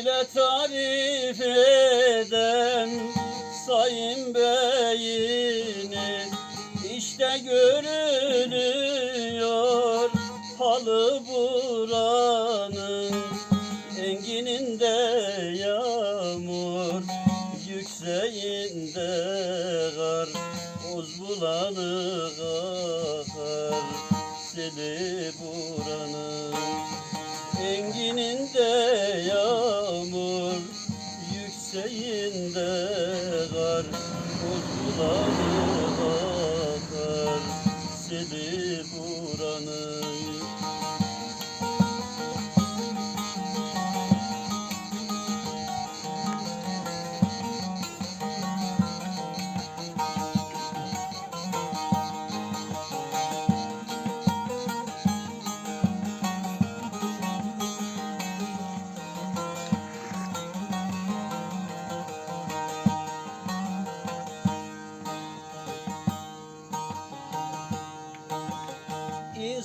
Size tarif eden sayın beyini işte görülüyor halı buranın engininde yağmur yükseğinde kar Oz bulanık akar seli buranın yükseğinde kar, Boz bulanık akar, seli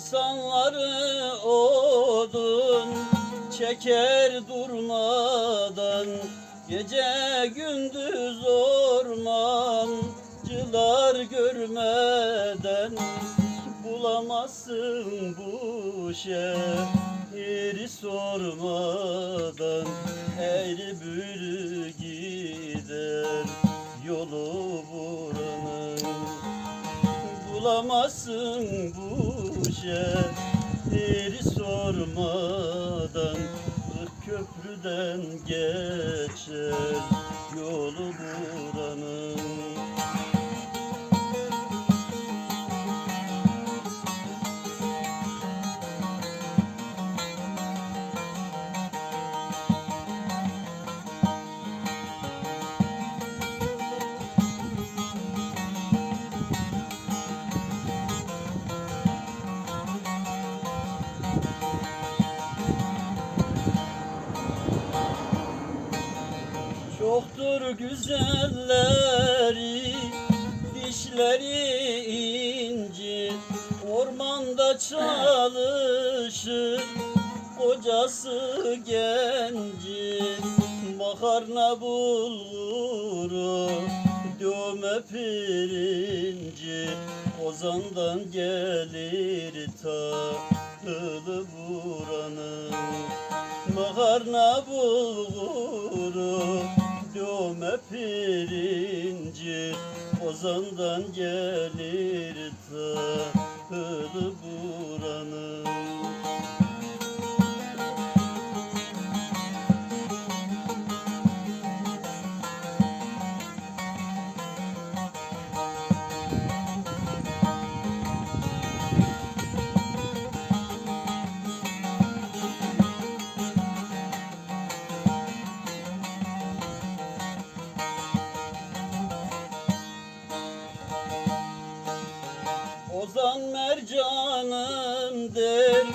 İnsanları odun çeker durmadan Gece gündüz ormancılar görmeden Bulamazsın bu şehri sormadan. Eğri bürü gider yolu buranın bulamazsın bu şehri sormadan köprüden geçer yolu buranın Çoktur güzelleri, dişleri inci Ormanda çalışır kocası genci Makarna bulguru, dövme pirinci Ozan'dan gelir tahılı buranın. Makarna bulguru Döme pirinci Ozan'dan gelir tahılı buranın Ozan mercanım der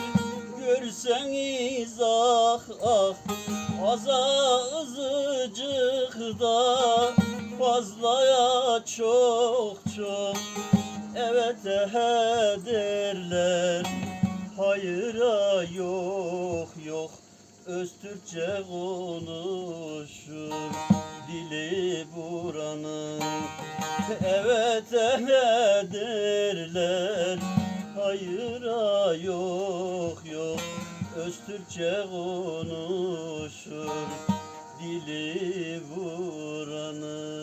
Görsen izah ah Aza ızıcıkta Fazlaya çok çok Evet ehe derler Hayıra yok yok Öz Türkçe konuşur Dili buranın Evet ehe derler Hayıra yok yok. Öz Türkçe konuşur Dili buranın